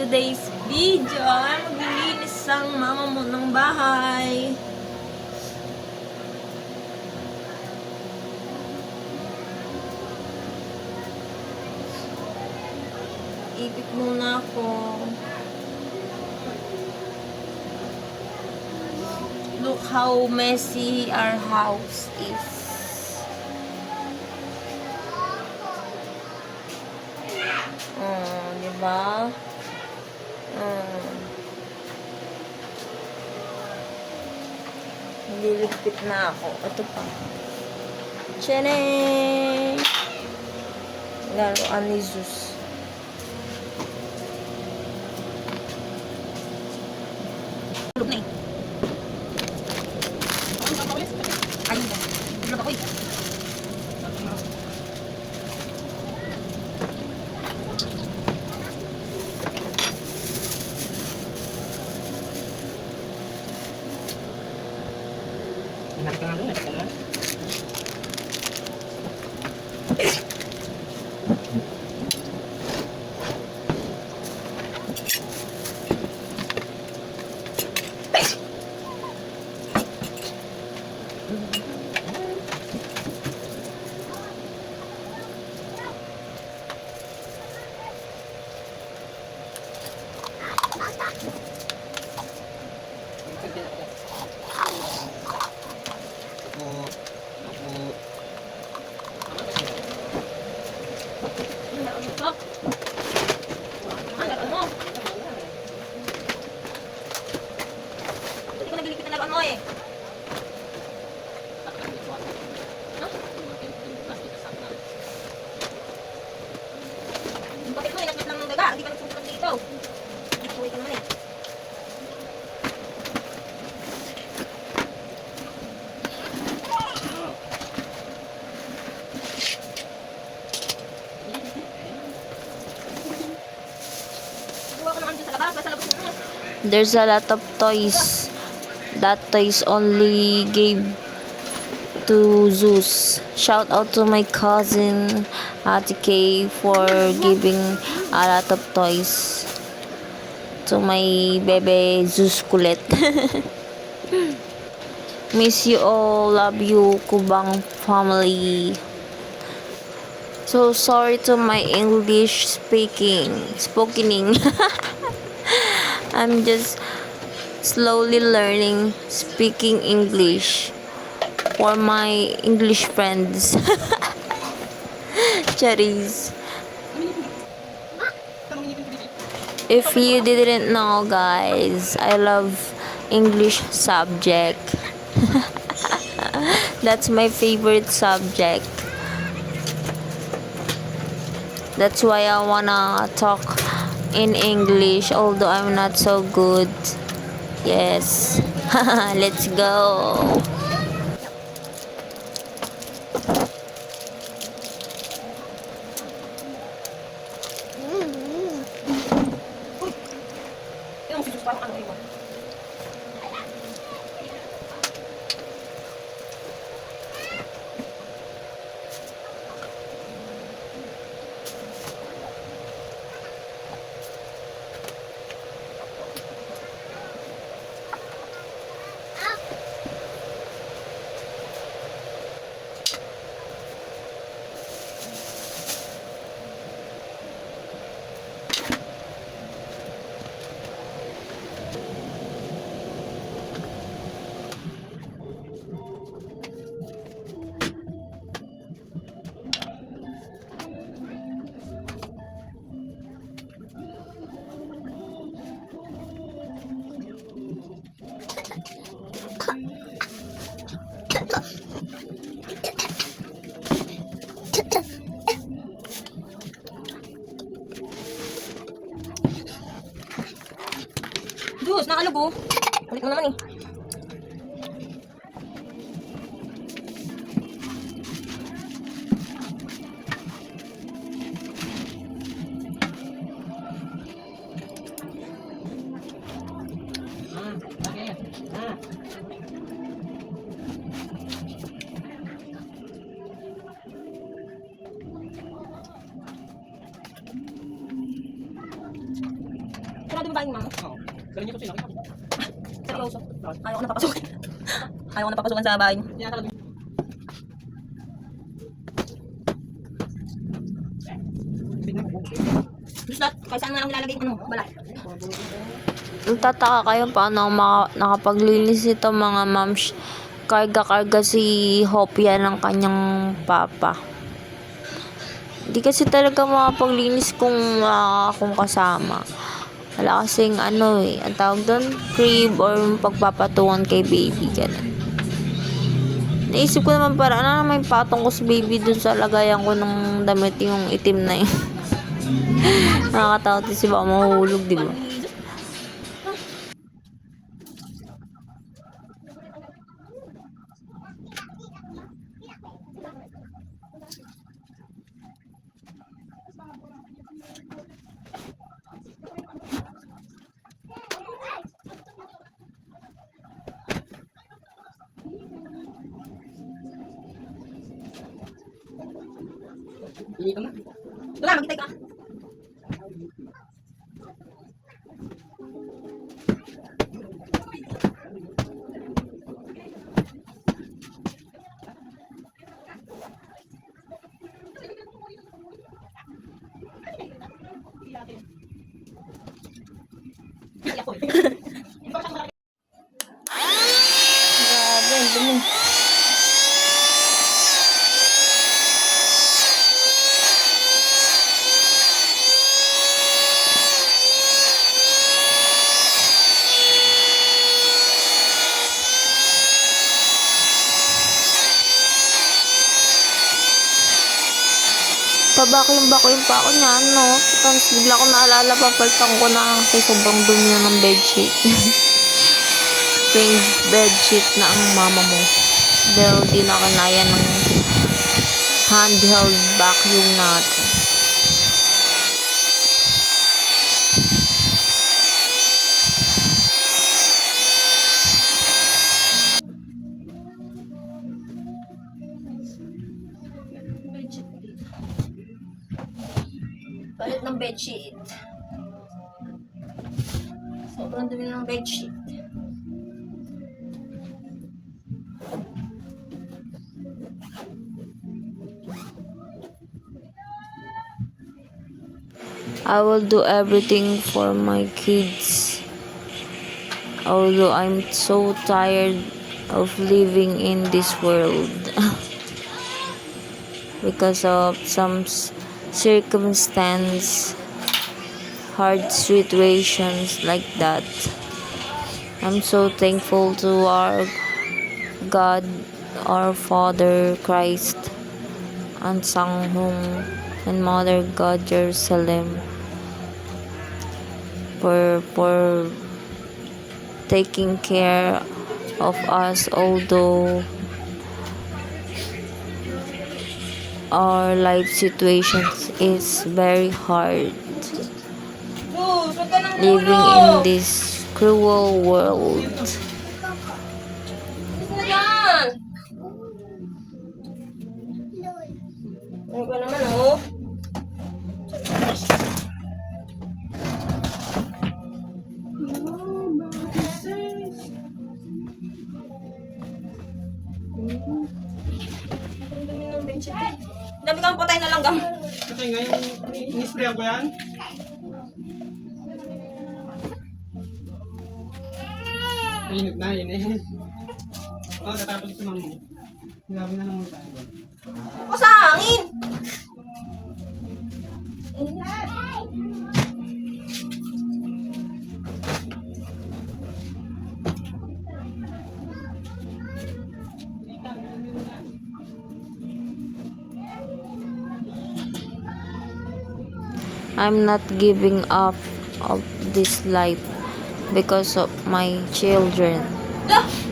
today's video ay maglilinis ang mama mo ng bahay. Ipit muna ako. Look how messy our house is. Oh, di ba? Nililigpit na ako. Ito pa. Tcharam! Laruan ni Zeus. There's a lot of toys. That toys only gave to Zeus. Shout out to my cousin Ate Kay for giving a lot of toys to my baby Zeus kulit. Miss you all. Love you, Kubang family. So sorry to my English speaking, spokening. I'm just slowly learning speaking English for my English friends. Cherries. If you didn't know, guys, I love English subject. That's my favorite subject. That's why I wanna talk in English, although I'm not so good. Yes. Let's go. Diyos, nakalog oh. Ulit mo naman eh. Ko napapasukan sa bahay niyo. Gusto saan nga lang nilalagay yung ano, balat. Nagtataka kayo paano maka- nakapaglinis ito mga mams. Karga-karga si Hopia ng kanyang papa. Hindi kasi talaga makapaglinis kung wala akong kasama. Wala kasing ano eh, ang tawag doon, crib or pagpapatungan kay baby, ganun. Naisip ko naman para ano may patong ko si baby dun sa lagayan ko ng damit yung itim na yun. Nakakatakot si baka mahuhulog, di ba? Ka na. Wala, magkitay ka. Grabe, ang dumi. Pabaking-baking pa ako niya, no? Tapos bigla ko naalala, papalitan ko na kasi sobrang dumi ng bedsheet. Change bedsheet na ang mama mo. Dahil di na kanaya ng handheld vacuum natin. Palit ng bedsheet. Sobrang dumi ng bedsheet. I will do everything for my kids. Although I'm so tired of living in this world. because of some circumstance, hard situations like that. I'm so thankful to our God, our Father Christ, and Sanghong and Mother God Jerusalem for for taking care of us although our life situations is very hard. Living in this cruel world oh? Dami kang patay na langgam. Kasi ngayon, in-sprayan ko yan. Mainit na, yun eh. Oo, tatapos ito mami. Grabe na naman tayo. O sa hangin. I'm not giving up of this life because of my children.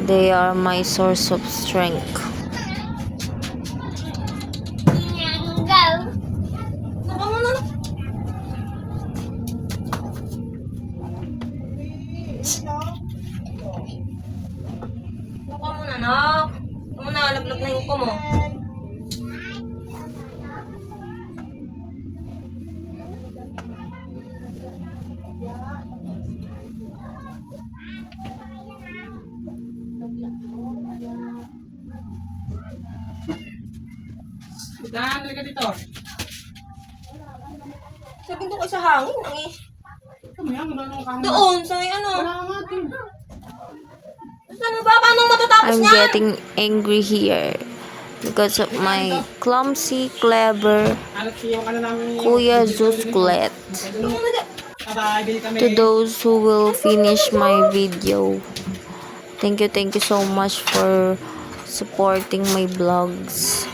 They are my source of strength. Getting angry here because of my clumsy, clever. Kuya Zeus Kulet. Doon muna dyan. Para bili kami. To those who will finish my video, thank you, thank you so much for supporting my vlogs.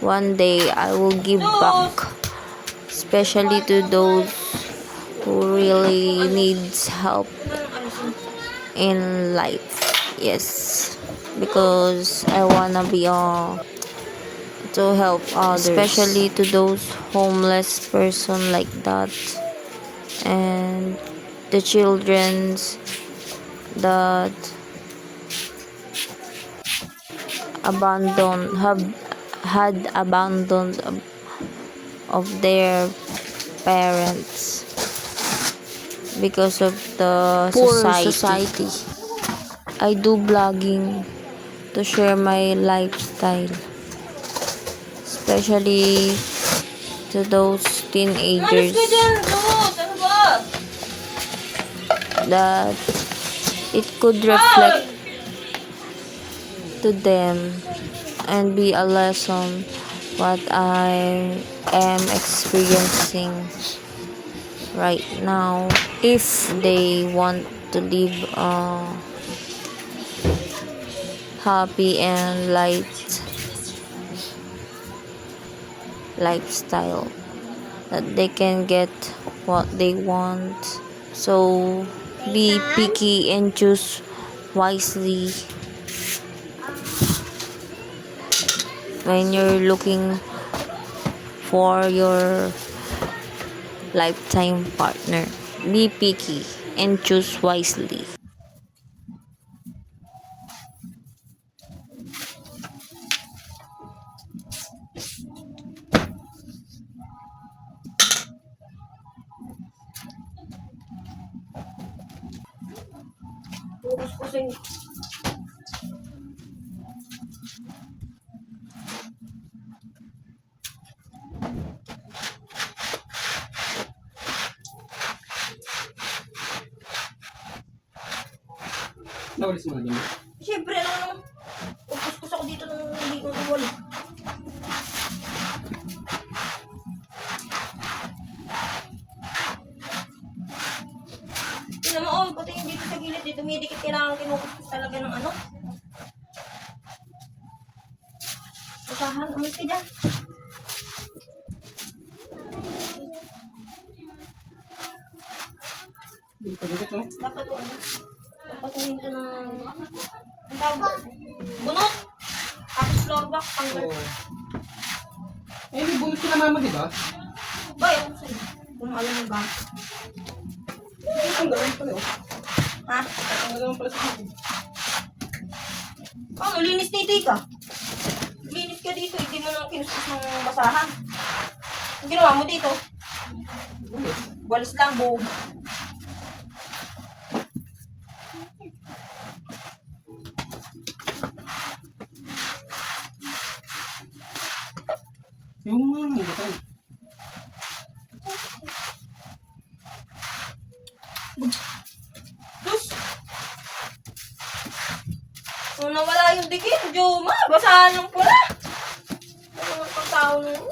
One day I will give back, especially to those who really needs help in life. Yes, because I wanna be uh, to help others, especially to those homeless person like that, and the childrens that abandoned have had abandoned of, their parents because of the Poor society. I do blogging to share my lifestyle, especially to those teenagers. That it could reflect to them and be a lesson what I am experiencing right now if they want to live a happy and light lifestyle that they can get what they want so be picky and choose wisely when you're looking for your lifetime partner. Be picky and choose wisely. Inyo. Nawalis mo na din. Siyempre, ano naman. Focus ko ako dito nung hindi ko tumuli. Ko hindi ng, ang tawag, bunot. Tapos floor back, tanggal. Oo. Eh, may bunot sila mama, di ba? Ba, yung sa'yo. Kung alam mo ba. Ang gawin pala, oh. Ha? Ang gawin pala sa akin. Paano? Linis titi ka. Linis ka dito, hindi mo nang kinuskus ng basahan. Ang ginawa mo dito, walis lang, buhog. Mga gatay. Plus, kung nawala yung dikit, Juma, basahan yung pula. Ano naman pang tao na yun?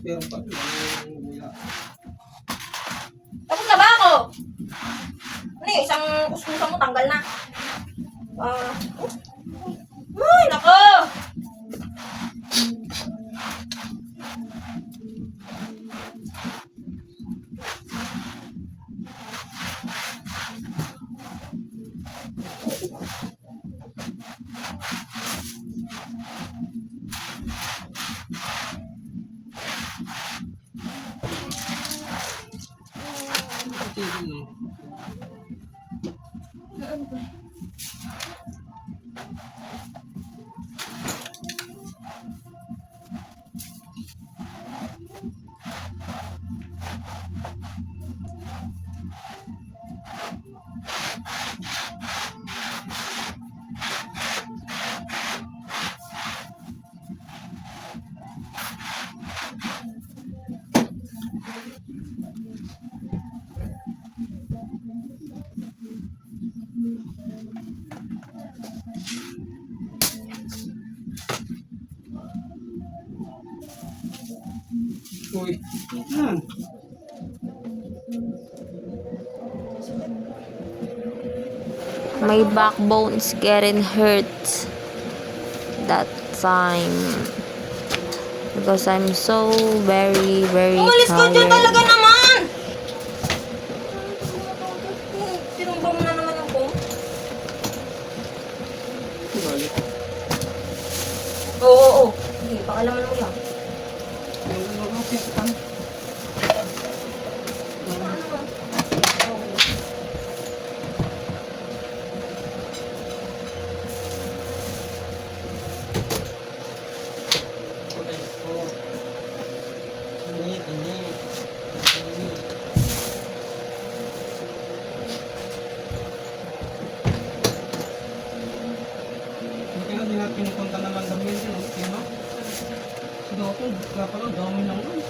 Pero pa, Ito yun, eh. Yan. My backbone's getting hurt that time. Because I'm so very, very Umalis ka dyan talaga tired. naman! Tinumba mo na naman yung phone. Balik. Oo, oo, oo. Sige, pakalaman mo lang. Yung mga pinsan. Okay. Oh. Init, init. Init. Buti nga, di natin pinupunta ng landamin din, no? Kino? Si Doktor, kaya pala, dami lang nun.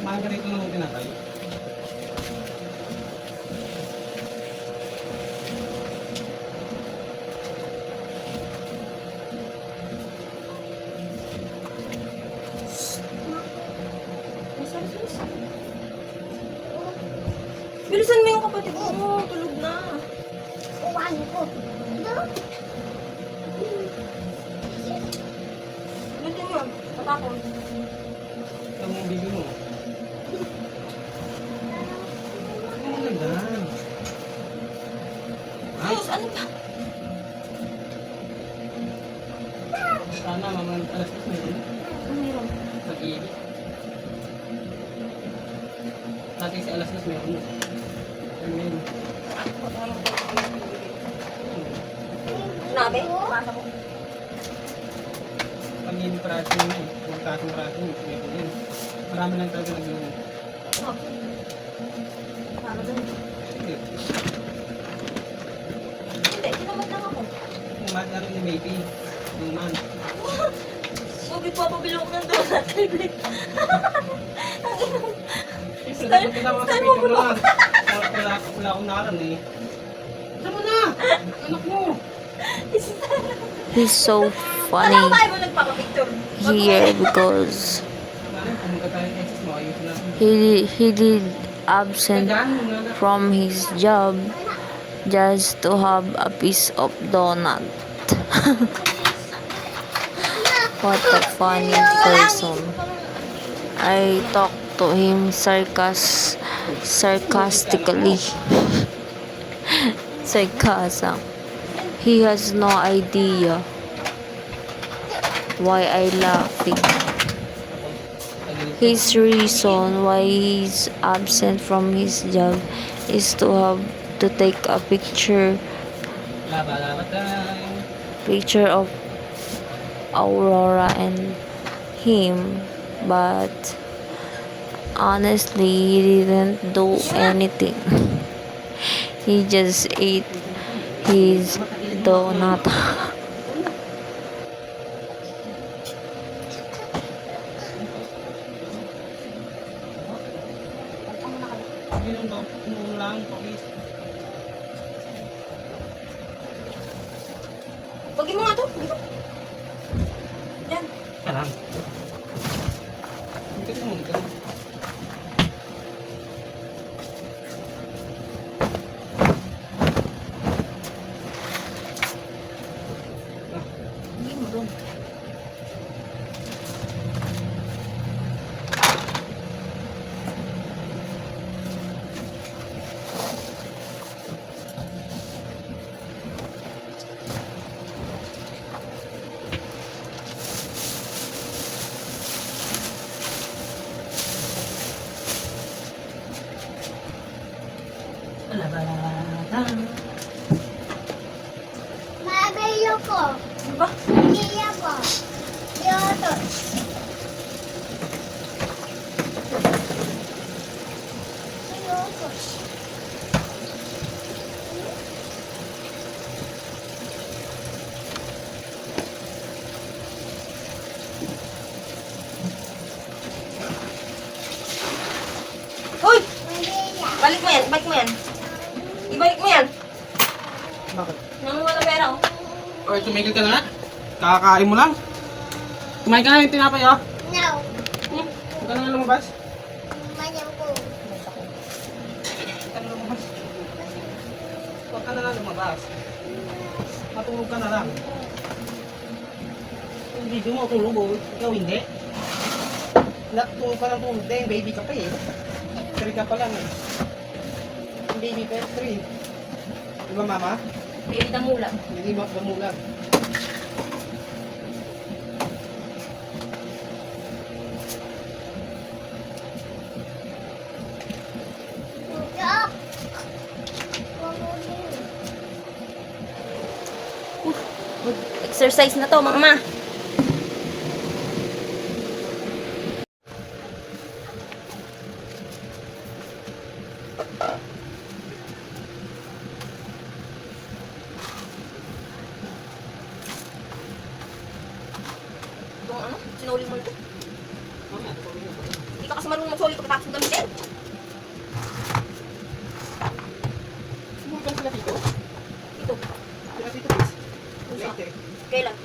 Kumain ka rito ng tinatay. Bilisan mo yung kapatid mo. Tulog na. Lutin mo. Patapon. Bibi mo. Ano? Ay, Ayos, ano ba? sana mga alas 10 na yun. Ano yun? Pag-ibig. Dati si alas 10 meron na. Ano yun? Sinabi? Masa ko. Pag-ibig parati yun eh. Kung katong parati yun, meron yun. Marami lang talaga nag-iwan. Oh. Para dun. Hindi. Hindi, tinamad lang ako. Kung mahal na rin ni Baby. Yung man. Sabi po, kailangan sa picture mo lang. Wala, wala, akong nakaran eh. Tama na! Anak mo! He's so funny here because he he did absent from his job just to have a piece of donut. what a funny person. I talked to him sarcas sarcastically. Sarcasm. He has no idea why I laughing. His reason why he's absent from his job is to have to take a picture picture of Aurora and him but honestly he didn't do anything. He just ate his donut Hoy! Balik mo yan, balik mo yan. Ibalik mo yan. Bakit? Nangunga na pera, oh. Oy, tumigil ka na nga. Kakakain mo lang. Kumain ka na yung tinapay, oh. No. Hmm? Huwag ka na lumabas. Manyang ko. Huwag ka na lumabas. Huwag ka na lang lumabas. Matulog ka na lang. Yung video mo, tulog, oh. Ikaw hindi. Natulog ka lang tulog din. Baby ka pa, eh. Three ka pa lang, eh. Baby pa, three. Di ba, mama? Pilit ang mula. Hindi ba bamulag? Exercise na to, mama. Itong ano, sinuli mo ito. Hindi ka kasi marunong magsuli pagkatapos ng gamitin. cây là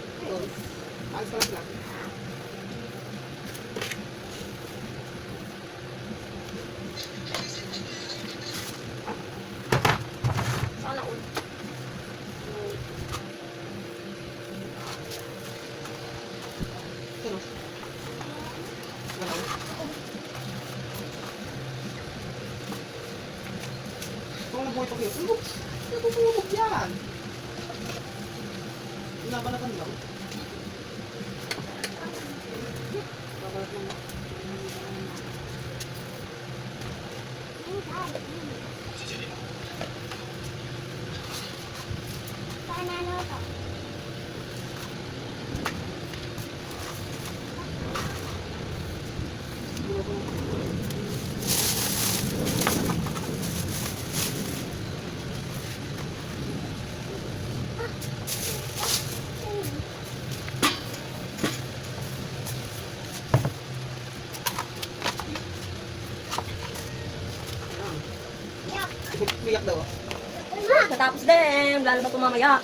Din. Lalo na ito mamaya.